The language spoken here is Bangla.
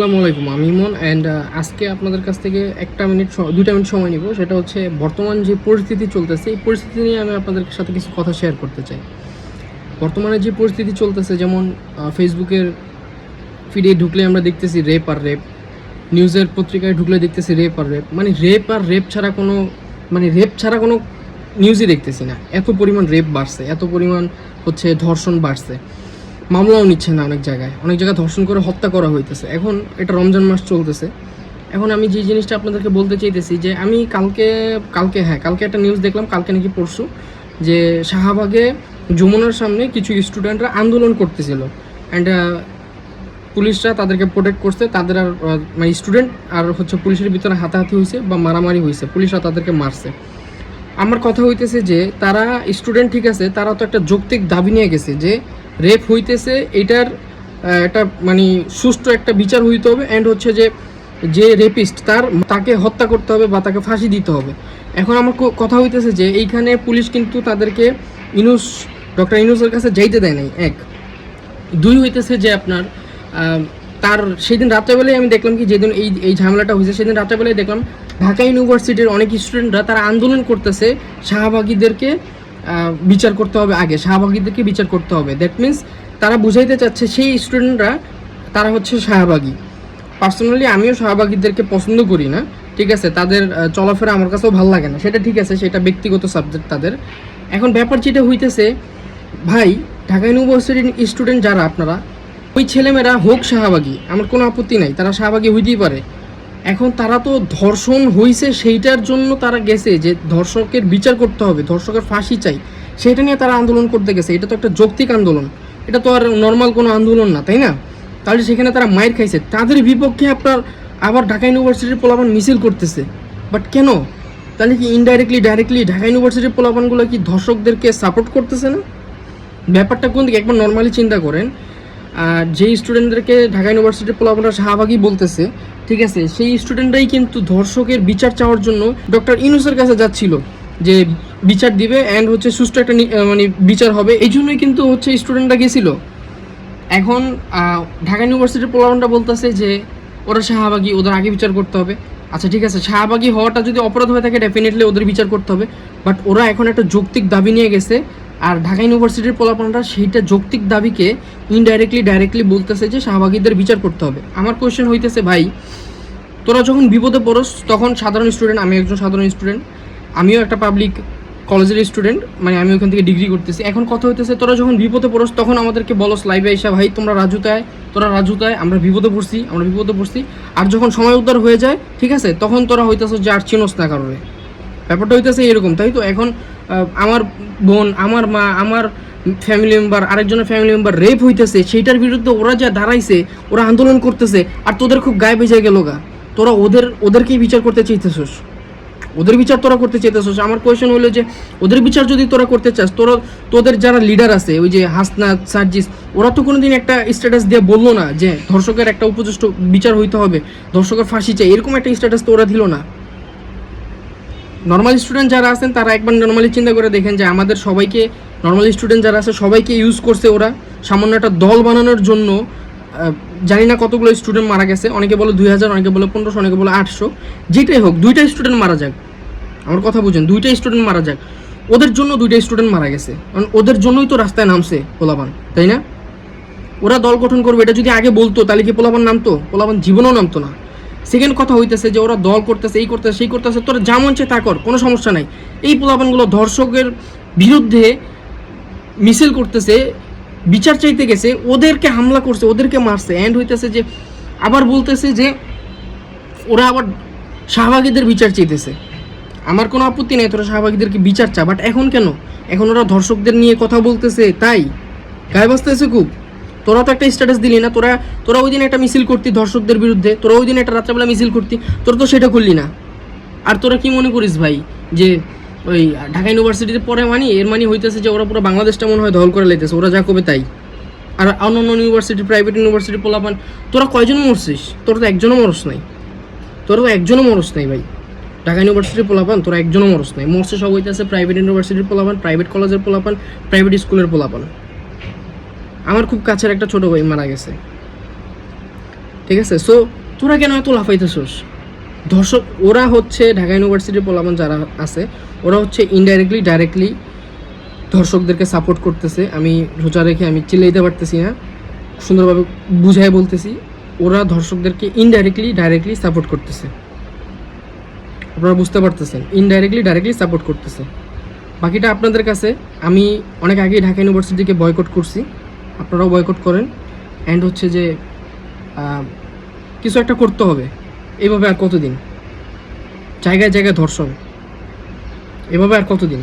আসসালামু আলাইকুম, আমি ইমন অ্যান্ড আজকে আপনাদের কাছ থেকে একটা মিনিট দুইটা মিনিট সময় নিব। সেটা হচ্ছে বর্তমান যে পরিস্থিতি চলতেছে, এই পরিস্থিতি নিয়ে আমি আপনাদের সাথে কিছু কথা শেয়ার করতে চাই। বর্তমানে যে পরিস্থিতি চলতেছে, যেমন ফেসবুকের ফিডে ঢুকলে আমরা দেখতেছি রেপ আর রেপ নিউজের পত্রিকায় ঢুকলে দেখতেছি রেপ আর রেপ মানে রেপ আর রেপ ছাড়া কোনো মানে রেপ ছাড়া কোনো নিউজই দেখতেছি না। এত পরিমাণ রেপ বাড়ছে, এত পরিমাণ হচ্ছে ধর্ষণ বাড়ছে। মামলাও নিচ্ছে না অনেক জায়গায়। অনেক জায়গায় ধর্ষণ করে হত্যা করা হইতেছে। এখন এটা রমজান মাস চলতেছে। এখন আমি যে জিনিসটা আপনাদেরকে বলতে চাইতেছি যে আমি কালকে কালকে হ্যাঁ কালকে একটা নিউজ দেখলাম, কালকে নাকি পরশু, যে শাহবাগে যমুনার সামনে কিছু স্টুডেন্টরা আন্দোলন করতেছিল। অ্যান্ড পুলিশরা তাদেরকে প্রোটেক্ট করছে, তাদের আর মানে স্টুডেন্ট আর হচ্ছে পুলিশের ভিতরে হাতাহাতি হয়েছে বা মারামারি হয়েছে পুলিশরা তাদেরকে মারছে। আমার কথা হইতেছে যে তারা স্টুডেন্ট ঠিক আছে, তারা তো একটা যৌক্তিক দাবি নিয়ে গেছে যে রেপ হইতেছে, এটার একটা মানে সুষ্ঠু একটা বিচার হইতে হবে অ্যান্ড হচ্ছে যে যে রেপিস্ট তার তাকে হত্যা করতে হবে বা তাকে ফাঁসি দিতে হবে। এখন আমার কথা হইতেছে যে, এইখানে পুলিশ কিন্তু তাদেরকে ইনুস, ডক্টর ইনুসের কাছে যাইতে দেয় নাই, এক। দুই হইতেছে যে আপনার তার সেদিন রাত্রেবেলায় আমি দেখলাম কি, যেদিন এই এই ঝামেলাটা হয়েছে সেদিন রাত্রেবেলায় দেখলাম ঢাকা ইউনিভার্সিটির অনেক স্টুডেন্টরা তারা আন্দোলন করতেছে শাহবাগীদেরকে বিচার করতে হবে আগে, শাহবাগীদেরকে বিচার করতে হবে। দ্যাট মিন্স তারা বুঝাইতে চাচ্ছে সেই স্টুডেন্টরা তারা হচ্ছে শাহবাগী। পার্সোনালি আমিও শাহবাগীদেরকে পছন্দ করি না, ঠিক আছে? তাদের চলাফেরা আমার কাছেও ভালো লাগে না। সেটা ঠিক আছে, সেটা ব্যক্তিগত সাবজেক্ট তাদের। এখন ব্যাপার যেটা হইতেছে, ভাই, ঢাকা ইউনিভার্সিটির স্টুডেন্ট যারা আপনারা, ওই ছেলেমেয়েরা হোক শাহবাগী, আমার কোনো আপত্তি নাই, তারা শাহবাগী হইতেই পারে। এখন তারা তো ধর্ষণ হইছে, সেইটার জন্য তারা গেছে যে ধর্ষকের বিচার করতে হবে, ধর্ষকের ফাঁসি চাই। সেটা নিয়ে তারা আন্দোলন করতে গেছে। এটা তো একটা যৌক্তিক আন্দোলন। এটা তো আর নর্মাল কোনো আন্দোলন না, তাই না? তাহলে সেখানে তারা মায়ের খাইছে। তাদের বিপক্ষে আপনার আবার ঢাকা ইউনিভার্সিটির পোলাপান মিছিল করতেছে। বাট কেন? তাহলে কি ইনডাইরেক্টলি ডাইরেক্টলি ঢাকা ইউনিভার্সিটির পোলাপানগুলো কি ধর্ষকদেরকে সাপোর্ট করতেছে না? ব্যাপারটা কোন দিকে? একবার নর্মালি চিন্তা করেন আর যেই স্টুডেন্টদেরকে ঢাকা ইউনিভার্সিটির পোলাপানরা শাহবাগী বলতেছে, ঠিক আছে, সেই স্টুডেন্টরাই কিন্তু ধর্ষকের বিচার চাওয়ার জন্য ডক্টর ইনুসের কাছে যাচ্ছিল যে বিচার দিবে অ্যান্ড হচ্ছে সুষ্ঠু একটা মানে বিচার হবে। এই জন্যই কিন্তু হচ্ছে স্টুডেন্টরা গেছিল। এখন ঢাকা ইউনিভার্সিটির পোলাপানরা বলতেছে যে ওরা শাহবাগী ওদের আগে বিচার করতে হবে। আচ্ছা ঠিক আছে শাহবাগী হওয়াটা যদি অপরাধ হয়ে থাকে ডেফিনেটলি ওদের বিচার করতে হবে। বাট ওরা এখন একটা যৌক্তিক দাবি নিয়ে গেছে আর ঢাকা ইউনিভার্সিটির পোলাপানরা সেইটা যৌক্তিক দাবিকে ইনডাইরেক্টলি ডাইরেক্টলি বলতেছে যে শাহবাগীদের বিচার করতে হবে। আমার কোয়েশ্চেন হইতেছে, ভাই, তোরা যখন বিপদে পড়োস, তখন সাধারণ স্টুডেন্ট আমি একজন সাধারণ স্টুডেন্ট আমিও একটা পাবলিক কলেজের স্টুডেন্ট মানে আমি ওখান থেকে ডিগ্রি করতেছি। এখন কথা হইতেছে, তোরা যখন বিপদে পড়োস, তখন আমাদেরকে বলস, লাইভে এসা ভাই, তোমরা রাজুতায় তোরা রাজুতায় আমরা বিপদে পড়ছি, আমরা বিপদে পড়ছি। আর যখন সময় উদ্ধার হয়ে যায়, ঠিক আছে, তখন তোরা হইতেছ যে আর চিনোস না কারণে ব্যাপারটা হইতেছে এরকম, তাই তো? এখন আমার বোন, আমার মা, আমার ফ্যামিলি মেম্বার আরেকজনের ফ্যামিলি মেম্বার রেপ হইতেছে, সেইটার বিরুদ্ধে ওরা যা দাঁড়াইছে, ওরা আন্দোলন করতেছে, আর তোদের খুব গায়ে বেজে গেল গা। তোরা ওদের, ওদেরকেই বিচার করতে চাইতেছিস। ওদের বিচার তোরা করতে চাইতেছিস। আমার কোয়েশন হলো যে, ওদের বিচার যদি তোরা করতে চাস, তোরা, তোদের যারা লিডার আছে, ওই যে হাসনাত, সার্জিস, ওরা তো কোনোদিন একটা স্ট্যাটাস দিয়ে বলল না যে, ধর্ষকের একটা উপযুক্ত বিচার হইতে হবে, ধর্ষকের ফাঁসি চাই, এরকম একটা স্ট্যাটাস তো ওরা দিল না। নর্মাল স্টুডেন্ট যারা আছেন, তারা একবার নর্মালি চিন্তা করে দেখেন যে আমাদের সবাইকে নর্মাল স্টুডেন্ট যারা আছে, সবাইকে ইউজ করছে ওরা। সামান্য একটা দল বানানোর জন্য জানি না কতগুলো স্টুডেন্ট মারা গেছে। অনেকে বলে দুই হাজার, অনেকে বলে পনেরোশো, অনেকে বলে আটশো। যেটাই হোক দুইটা স্টুডেন্ট মারা যাক। আমার কথা বুঝেন দুইটা স্টুডেন্ট মারা যাক। ওদের জন্য দুইটা স্টুডেন্ট মারা গেছে। কারণ ওদের জন্যই তো রাস্তায় নামছে পোলাপান, তাই না? ওরা দল গঠন করবে, এটা যদি আগে বলতো, তাহলে কি পোলাপান নামতো? পোলাপান জীবনেও নামতো না। সেকেন্ড কথা হইতেছে যে ওরা দল করতেছে, এই করতেছে, সেই করতেছে, তোরা যা মন তা কর, কোনো সমস্যা নাই। এই পোলাপানগুলো ধর্ষকের বিরুদ্ধে মিছিল করতেছে, বিচার চাইতে গেছে, ওদেরকে হামলা করছে, ওদেরকে মারছে অ্যান্ড হইতেছে যে, আবার বলতেছে যে, ওরা আবার শাহবাগীদের বিচার চাইতেছে। আমার কোনো আপত্তি নেই, তোরা শাহবাগীদেরকে বিচার চা বাট এখন কেন? এখন ওরা ধর্ষকদের নিয়ে কথা বলতেছে, তাই? গায়ে বাঁচতেছে খুব। তোরা তো একটা স্ট্যাটাস দিলি না, তোরা তোরা ওই দিন একটা মিছিল করতি ধর্ষকদের বিরুদ্ধে, তোরা ওই দিন একটা রাত্রেবেলা মিছিল করতি, তোরা তো সেটা করলি না। আর তোরা কি মনে করিস ভাই, যে ওই ঢাকা ইউনিভার্সিটিতে পড়ে মানি, এর মানে হইতেছে যে ওরা পুরো বাংলাদেশটা মনে হয় দখল করে লাইতেছে, ওরা যা করবে তাই। আর অন্য অন্য ইউনিভার্সিটি প্রাইভেট ইউনিভার্সিটি পোলাপান, তোরা কয়জন মরছিস? তোরা তো একজনও মরস নাই। তোরা তো একজনও মরস নাই ভাই। ঢাকা ইউনিভার্সিটির পোলাপান, তোরা একজনও মরস নাই। মরছে সব হইতেছে প্রাইভেট ইউনিভার্সিটির পোলাপান প্রাইভেট কলেজের পোলাপান প্রাইভেট স্কুলের পোলাপান। আমার খুব কাছের একটা ছোট ভাই মারা গেছে। ঠিক আছে? সো তোরা কেন এত লাফাইতেছোস? ধর্ষক, ওরা হচ্ছে ঢাকা ইউনিভার্সিটির পোলামান যারা আছে, ওরা হচ্ছে ইনডাইরেক্টলি ডাইরেক্টলি ধর্ষকদেরকে সাপোর্ট করতেছে। আমি রোজা রেখে আমি চিল্লাইতে পারতেছি না, সুন্দরভাবে বুঝাই বলতেছি, ওরা ধর্ষকদেরকে ইনডাইরেক্টলি ডাইরেক্টলি সাপোর্ট করতেছে। আপনারা বুঝতে পারতেছেন ইনডাইরেক্টলি ডাইরেক্টলি সাপোর্ট করতেছে। বাকিটা আপনাদের কাছে, আমি অনেক আগেই ঢাকা ইউনিভার্সিটিকে বয়কট করছি। আপনারাও বয়কট করেন। অ্যান্ড হচ্ছে যে কিছু একটা করতে হবে। এভাবে আর কতদিন? জায়গায় জায়গায় ধর্ষণ। এভাবে আর কতদিন?